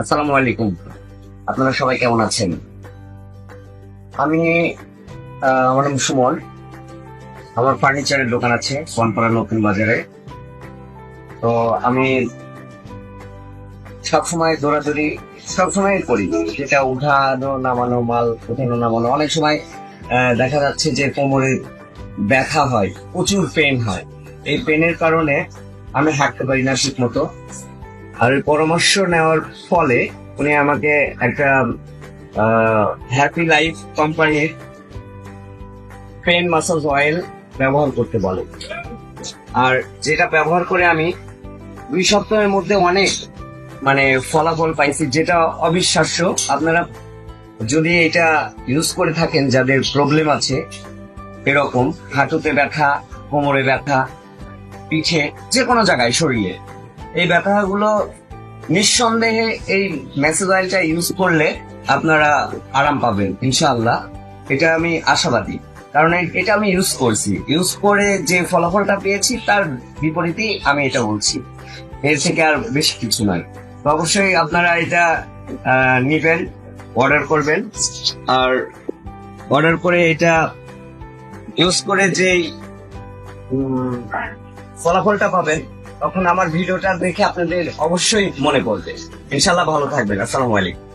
আসসালামু আলাইকুম। আপনারা সবাই কেমন আছেন? আমি আমার নাম সুমন। আমার ফার্নিচারের দোকান আছে বনপাড়া নতুন বাজারে। তো আমি সবসময় দৌড়াদৌড়ি সবসময় করি। যেটা উঠানো, নামানো, মাল উঠানো, নামানো, অনেক সময় দেখা যাচ্ছে যে কোমরে ব্যথা হয়, প্রচুর পেন হয়। এই পেনের কারণে আমি হাঁটতে পারি না ঠিক মতো আর ওই পরামর্শ নেওয়ার ফলে উনি আমাকে একটা হ্যাপি লাইফ কোম্পানির পেন মাসাজ অয়েল ব্যবহার করতে বলে। আর যেটা ব্যবহার করে আমি দুই সপ্তাহের মধ্যে অনেক মানে ফলাফল পাইছি, যেটা অবিশ্বাস্য। আপনারা যদি এটা ইউজ করে থাকেন, যাদের প্রবলেম আছে, এরকম, হাঁটুতে ব্যথা, কোমরে ব্যথা, পিঠে যে কোনো জায়গায়, শরীরে। এই ব্যথাগুলো নিঃসন্দেহে এই মেসেজ অয়েলটা ইউজ করলে আপনারা আরাম পাবেন ইনশাআল্লাহ। এটা আমি আশাবাদী। কারণ এটা আমি ইউজ করছি। ইউজ করে যে ফলাফলটা পেয়েছি তার বিপরীতেই আমি এটা বলছি। এর থেকে আর বেশি কিছু নয়। তো অবশ্যই আপনারা এটা নিবেন অর্ডার করবেন। আর অর্ডার করে এটা ইউজ করে উম, ফলাফলটা পাবেন তখন আমার ভিডিওটা দেখে আপনাদের অবশ্যই মনে করবে ইনশাল্লাহ ভালো থাকবেন। আসসালামু আলাইকুম।